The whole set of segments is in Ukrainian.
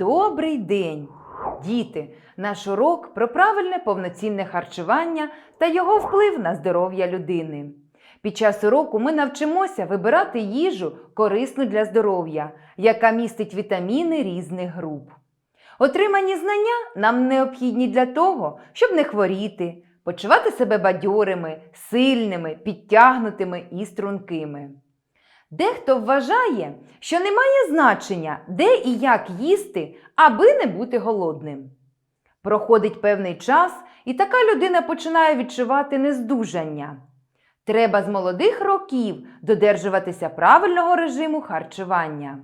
Добрий день! Діти! Наш урок про правильне повноцінне харчування та його вплив на здоров'я людини. Під час уроку ми навчимося вибирати їжу корисну для здоров'я, яка містить вітаміни різних груп. Отримані знання нам необхідні для того, щоб не хворіти, почувати себе бадьорими, сильними, підтягнутими і стрункими. Дехто вважає, що немає значення, де і як їсти, аби не бути голодним. Проходить певний час, і така людина починає відчувати нездужання. Треба з молодих років додержуватися правильного режиму харчування.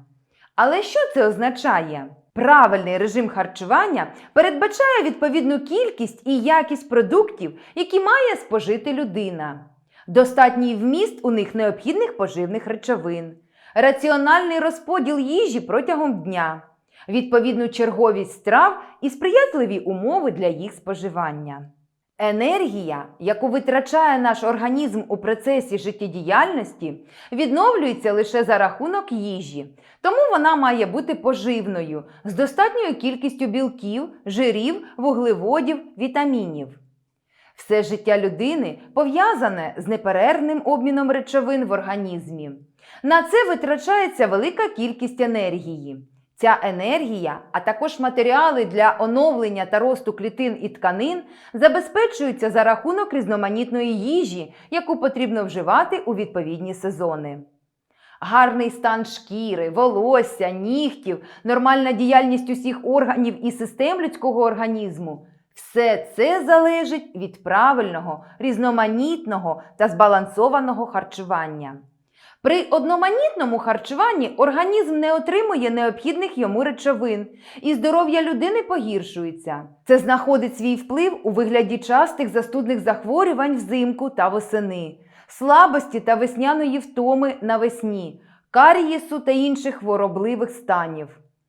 Але що це означає? Правильний режим харчування передбачає відповідну кількість і якість продуктів, які має спожити людина, достатній вміст у них необхідних поживних речовин, раціональний розподіл їжі протягом дня, відповідну черговість страв і сприятливі умови для їх споживання. Енергія, яку витрачає наш організм у процесі життєдіяльності, відновлюється лише за рахунок їжі, тому вона має бути поживною з достатньою кількістю білків, жирів, вуглеводів, вітамінів. Все життя людини пов'язане з неперервним обміном речовин в організмі. На це витрачається велика кількість енергії. Ця енергія, а також матеріали для оновлення та росту клітин і тканин забезпечуються за рахунок різноманітної їжі, яку потрібно вживати у відповідні сезони. Гарний стан шкіри, волосся, нігтів, нормальна діяльність усіх органів і систем людського організму все це залежить від правильного, різноманітного та збалансованого харчування. При одноманітному харчуванні організм не отримує необхідних йому речовин, і здоров'я людини погіршується. Це знаходить свій вплив у вигляді частих застудних захворювань взимку та восени, слабості та весняної втоми навесні, карієсу та інших хворобливих станів.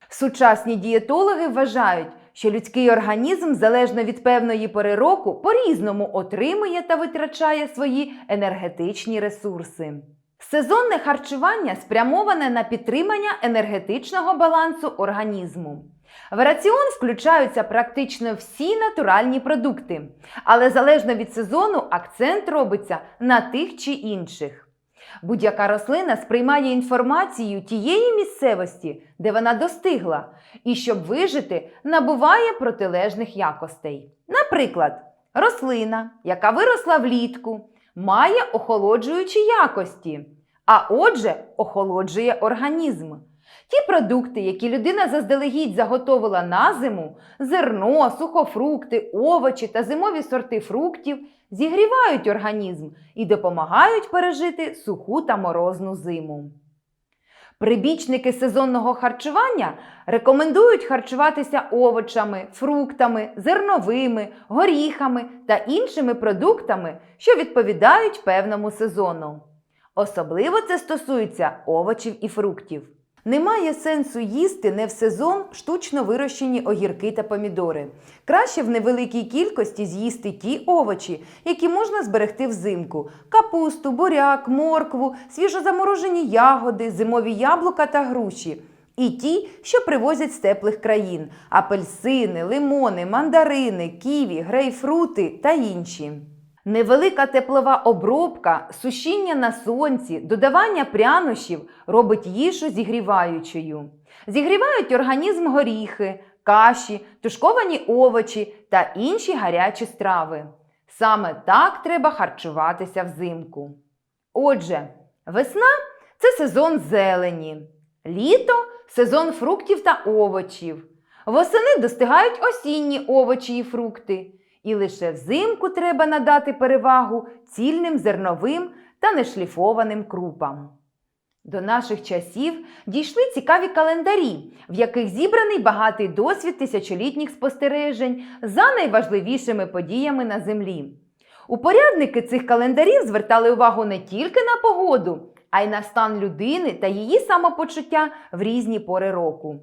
Сучасні дієтологи вважають, що людський організм залежно від певної пори року по-різному отримує та витрачає свої енергетичні ресурси. Сезонне харчування спрямоване на підтримання енергетичного балансу організму. В раціон включаються практично всі натуральні продукти, але залежно від сезону акцент робиться на тих чи інших. Будь-яка рослина сприймає інформацію тієї місцевості, де вона достигла, і щоб вижити, набуває протилежних якостей. Наприклад, рослина, яка виросла влітку, має охолоджуючі якості, а отже, охолоджує організм. Ті продукти, які людина заздалегідь заготовила на зиму, зерно, сухофрукти, овочі та зимові сорти фруктів, зігрівають організм і допомагають пережити суху та морозну зиму. Прибічники сезонного харчування рекомендують харчуватися овочами, фруктами, зерновими, горіхами та іншими продуктами, що відповідають певному сезону. Особливо це стосується овочів і фруктів. Немає сенсу їсти не в сезон штучно вирощені огірки та помідори. Краще в невеликій кількості з'їсти ті овочі, які можна зберегти взимку: капусту, буряк, моркву, свіжозаморожені ягоди, зимові яблука та груші. І ті, що привозять з теплих країн: апельсини, лимони, мандарини, ківі, грейпфрути та інші. Невелика теплова обробка, сушіння на сонці, додавання прянощів робить їжу зігріваючою. Зігрівають організм горіхи, каші, тушковані овочі та інші гарячі страви. Саме так треба харчуватися взимку. Отже, весна це сезон зелені, літо сезон фруктів та овочів. Восени достигають осінні овочі і фрукти. І лише взимку треба надати перевагу цільним зерновим та нешліфованим крупам. До наших часів дійшли цікаві календарі, в яких зібраний багатий досвід тисячолітніх спостережень за найважливішими подіями на землі. Упорядники цих календарів звертали увагу не тільки на погоду, а й на стан людини та її самопочуття в різні пори року.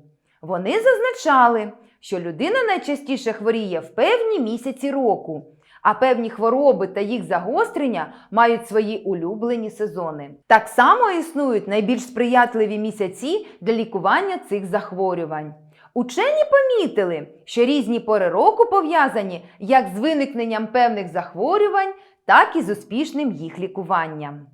Вони зазначали, що людина найчастіше хворіє в певні місяці року, а певні хвороби та їх загострення мають свої улюблені сезони. Так само існують найбільш сприятливі місяці для лікування цих захворювань. Учені помітили, що різні пори року пов'язані як з виникненням певних захворювань, так і з успішним їх лікуванням.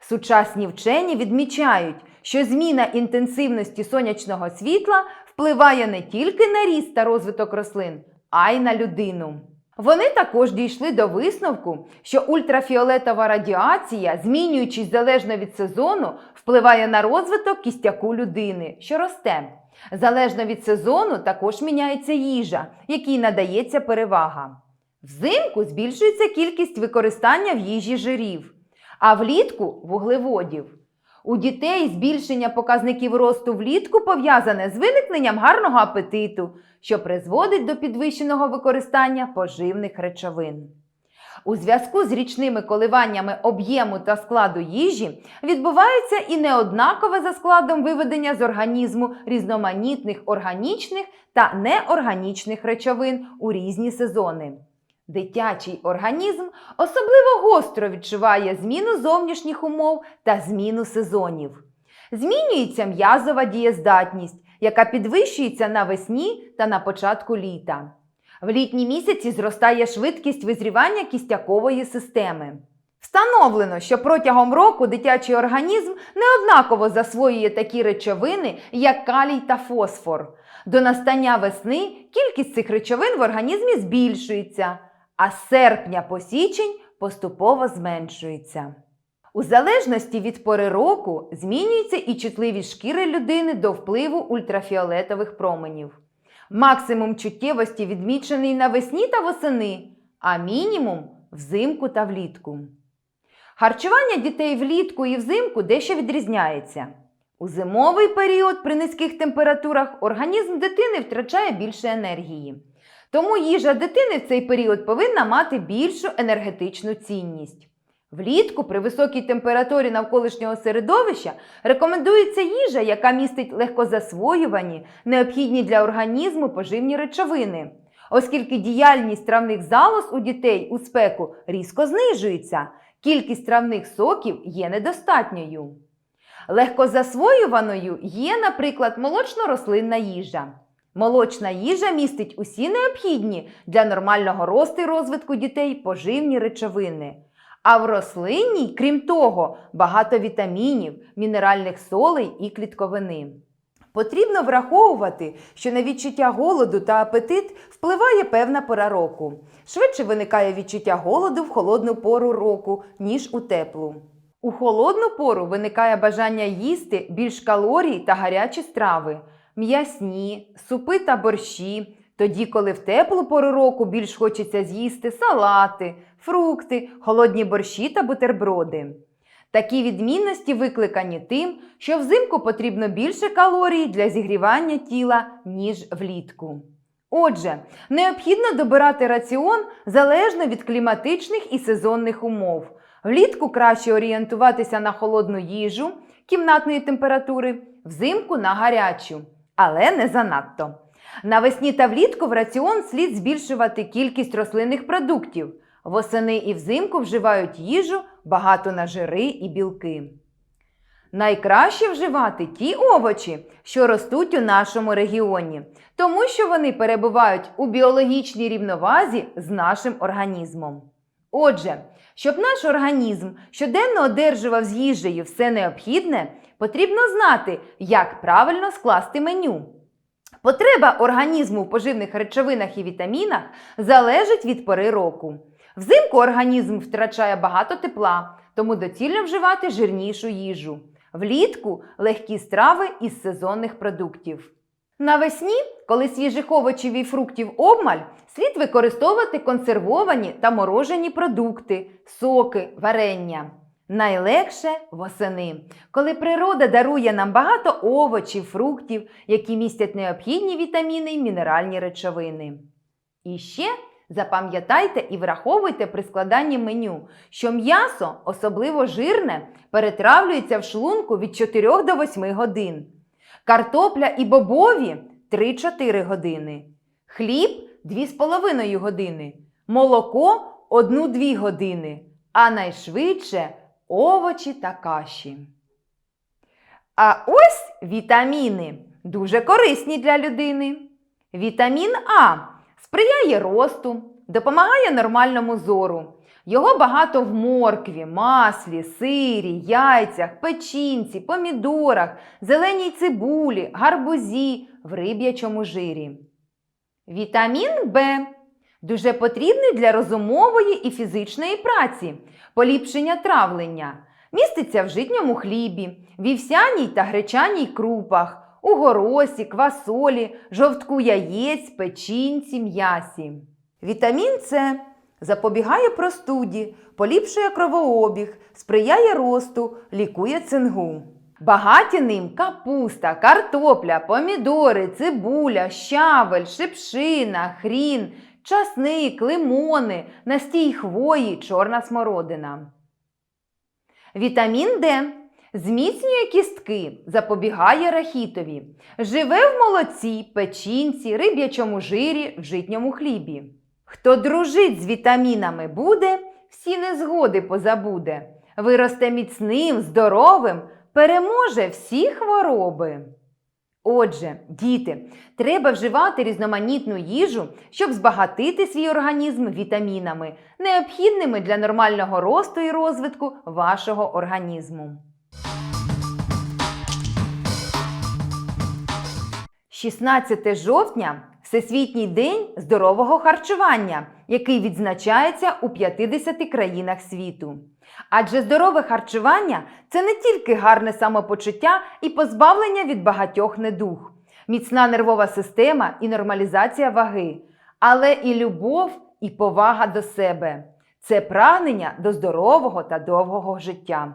Сучасні вчені відмічають, що зміна інтенсивності сонячного світла впливає не тільки на ріст та розвиток рослин, а й на людину. Вони також дійшли до висновку, що ультрафіолетова радіація, змінюючись залежно від сезону, впливає на розвиток кістяку людини, що росте. Залежно від сезону також міняється їжа, якій надається перевага. Взимку збільшується кількість використання в їжі жирів, а влітку вуглеводів. У дітей збільшення показників росту влітку пов'язане з виникненням гарного апетиту, що призводить до підвищеного використання поживних речовин. У зв'язку з річними коливаннями об'єму та складу їжі відбувається і неоднакове за складом виведення з організму різноманітних органічних та неорганічних речовин у різні сезони. Дитячий організм особливо гостро відчуває зміну зовнішніх умов та зміну сезонів. Змінюється м'язова дієздатність, яка підвищується навесні та на початку літа. В літні місяці зростає швидкість визрівання кістякової системи. Встановлено, що протягом року дитячий організм неоднаково засвоює такі речовини, як калій та фосфор. До настання весни кількість цих речовин в організмі збільшується, а з серпня по січень поступово зменшується. У залежності від пори року змінюється і чутливість шкіри людини до впливу ультрафіолетових променів. Максимум чуттєвості відмічений навесні та восени, а мінімум взимку та влітку. Харчування дітей влітку і взимку дещо відрізняється. У зимовий період при низьких температурах організм дитини втрачає більше енергії. Тому їжа дитини в цей період повинна мати більшу енергетичну цінність. Влітку при високій температурі навколишнього середовища рекомендується їжа, яка містить легкозасвоювані, необхідні для організму поживні речовини, оскільки діяльність травних залоз у дітей у спеку різко знижується, кількість травних соків є недостатньою. Легкозасвоюваною є, наприклад, молочно-рослинна їжа. Молочна їжа містить усі необхідні для нормального росту і розвитку дітей поживні речовини. А в рослинній, крім того, багато вітамінів, мінеральних солей і клітковини. Потрібно враховувати, що на відчуття голоду та апетит впливає певна пора року. Швидше виникає відчуття голоду в холодну пору року, ніж у теплу. У холодну пору виникає бажання їсти більш калорій та гарячі страви, м'ясні, супи та борщі, тоді, коли в теплу пору року більш хочеться з'їсти салати, фрукти, холодні борщі та бутерброди. Такі відмінності викликані тим, що взимку потрібно більше калорій для зігрівання тіла, ніж влітку. Отже, необхідно добирати раціон залежно від кліматичних і сезонних умов. Влітку краще орієнтуватися на холодну їжу кімнатної температури, взимку на гарячу, але не занадто. Навесні та влітку в раціон слід збільшувати кількість рослинних продуктів. Восени і взимку вживають їжу багато на жири і білки. Найкраще вживати ті овочі, що ростуть у нашому регіоні, тому що вони перебувають у біологічній рівновазі з нашим організмом. Отже, щоб наш організм щоденно одержував з їжею все необхідне, потрібно знати, як правильно скласти меню. Потреба організму в поживних речовинах і вітамінах залежить від пори року. Взимку організм втрачає багато тепла, тому доцільно вживати жирнішу їжу. Влітку легкі страви із сезонних продуктів. Навесні, коли свіжих овочів і фруктів обмаль, слід використовувати консервовані та морожені продукти, соки, варення. Найлегше восени, коли природа дарує нам багато овочів, фруктів, які містять необхідні вітаміни й мінеральні речовини. І ще запам'ятайте і враховуйте при складанні меню, що м'ясо, особливо жирне, перетравлюється в шлунку від 4 до 8 годин. Картопля і бобові 3-4 години. Хліб 2,5 години. Молоко 1-2 години. А найшвидше овочі та каші. А ось вітаміни дуже корисні для людини. Вітамін А сприяє росту, допомагає нормальному зору. Його багато в моркві, маслі, сирі, яйцях, печінці, помідорах, зеленій цибулі, гарбузі, в риб'ячому жирі. Вітамін Б дуже потрібний для розумової і фізичної праці, поліпшення травлення. Міститься в житньому хлібі, вівсяній та гречаній крупах, у горосі, квасолі, жовтку яєць, печінці, м'ясі. Вітамін С запобігає простуді, поліпшує кровообіг, сприяє росту, лікує цингу. Багаті ним капуста, картопля, помідори, цибуля, щавель, шипшина, хрін, часник, лимони, настій хвої, чорна смородина. Вітамін Д зміцнює кістки, запобігає рахітові, живе в молоці, печінці, риб'ячому жирі, в житньому хлібі. Хто дружить з вітамінами буде, всі незгоди позабуде, виросте міцним, здоровим, переможе всі хвороби. Отже, діти, треба вживати різноманітну їжу, щоб збагатити свій організм вітамінами, необхідними для нормального росту і розвитку вашого організму. 16 жовтня Всесвітній день здорового харчування, який відзначається у 50 країнах світу. Адже здорове харчування це не тільки гарне самопочуття і позбавлення від багатьох недуг, міцна нервова система і нормалізація ваги, але і любов і повага до себе. Це прагнення до здорового та довгого життя.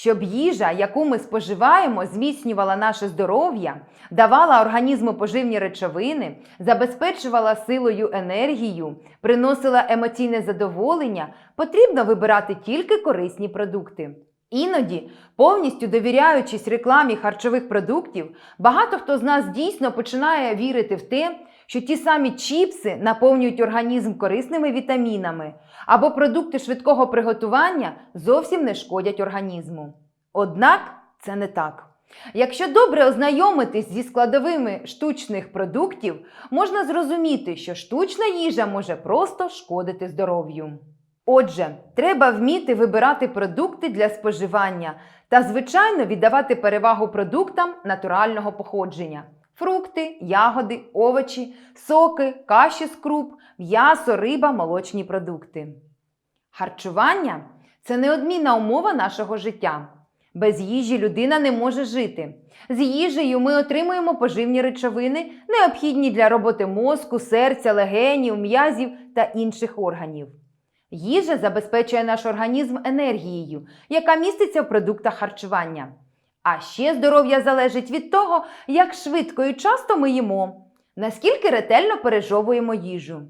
Щоб їжа, яку ми споживаємо, зміцнювала наше здоров'я, давала організму поживні речовини, забезпечувала силою енергію, приносила емоційне задоволення, потрібно вибирати тільки корисні продукти. Іноді, повністю довіряючись рекламі харчових продуктів, багато хто з нас дійсно починає вірити в те, що ті самі чіпси наповнюють організм корисними вітамінами, або продукти швидкого приготування зовсім не шкодять організму. Однак це не так. Якщо добре ознайомитись зі складовими штучних продуктів, можна зрозуміти, що штучна їжа може просто шкодити здоров'ю. Отже, треба вміти вибирати продукти для споживання та, звичайно, віддавати перевагу продуктам натурального походження: фрукти, ягоди, овочі, соки, каші з круп, м'ясо, риба, молочні продукти. Харчування це неодмінна умова нашого життя. Без їжі людина не може жити. З їжею ми отримуємо поживні речовини, необхідні для роботи мозку, серця, легенів, м'язів та інших органів. Їжа забезпечує наш організм енергією, яка міститься в продуктах харчування. А ще здоров'я залежить від того, як швидко і часто ми їмо, наскільки ретельно пережовуємо їжу.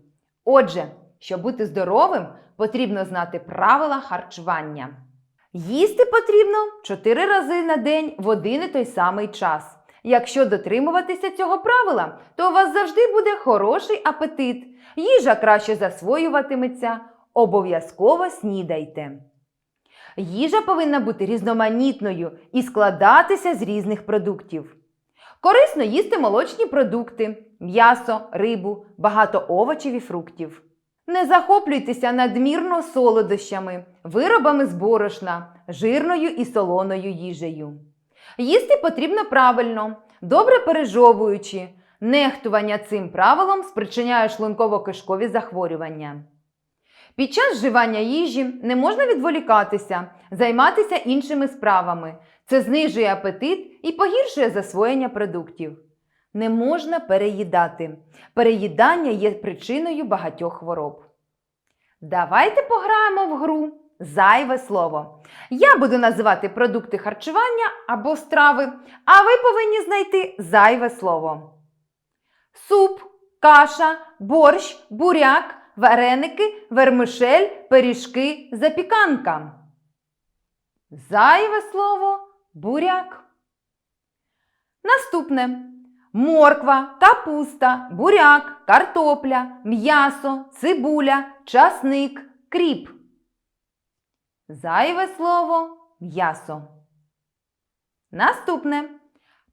Отже, щоб бути здоровим, потрібно знати правила харчування. Їсти потрібно 4 рази на день в один і той самий час. Якщо дотримуватися цього правила, то у вас завжди буде хороший апетит, їжа краще засвоюватиметься. Обов'язково снідайте. Їжа повинна бути різноманітною і складатися з різних продуктів. Корисно їсти молочні продукти, м'ясо, рибу, багато овочів і фруктів. Не захоплюйтеся надмірно солодощами, виробами з борошна, жирною і солоною їжею. Їсти потрібно правильно, добре пережовуючи. Нехтування цим правилом спричиняє шлунково-кишкові захворювання. Під час вживання їжі не можна відволікатися, займатися іншими справами. Це знижує апетит і погіршує засвоєння продуктів. Не можна переїдати. Переїдання є причиною багатьох хвороб. Давайте пограємо в гру зайве слово. Я буду називати продукти харчування або страви, а ви повинні знайти зайве слово. Суп, каша, борщ, буряк, вареники, вермишель, пиріжки, запіканка. Зайве слово буряк. Наступне морква, капуста, буряк, картопля, м'ясо, цибуля, часник, кріп. Зайве слово м'ясо. Наступне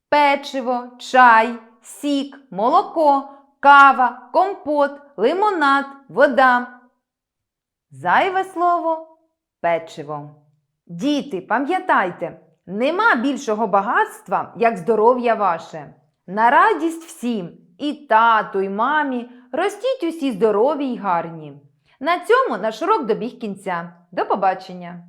печиво, чай, сік, молоко, кава, компот, лимонад, вода. Зайве слово печиво. Діти, пам'ятайте, нема більшого багатства, як здоров'я ваше. На радість всім, і тату, і мамі, ростіть усі здорові й гарні. На цьому наш урок добіг кінця. До побачення!